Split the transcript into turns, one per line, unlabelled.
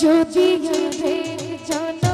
যদি ওদের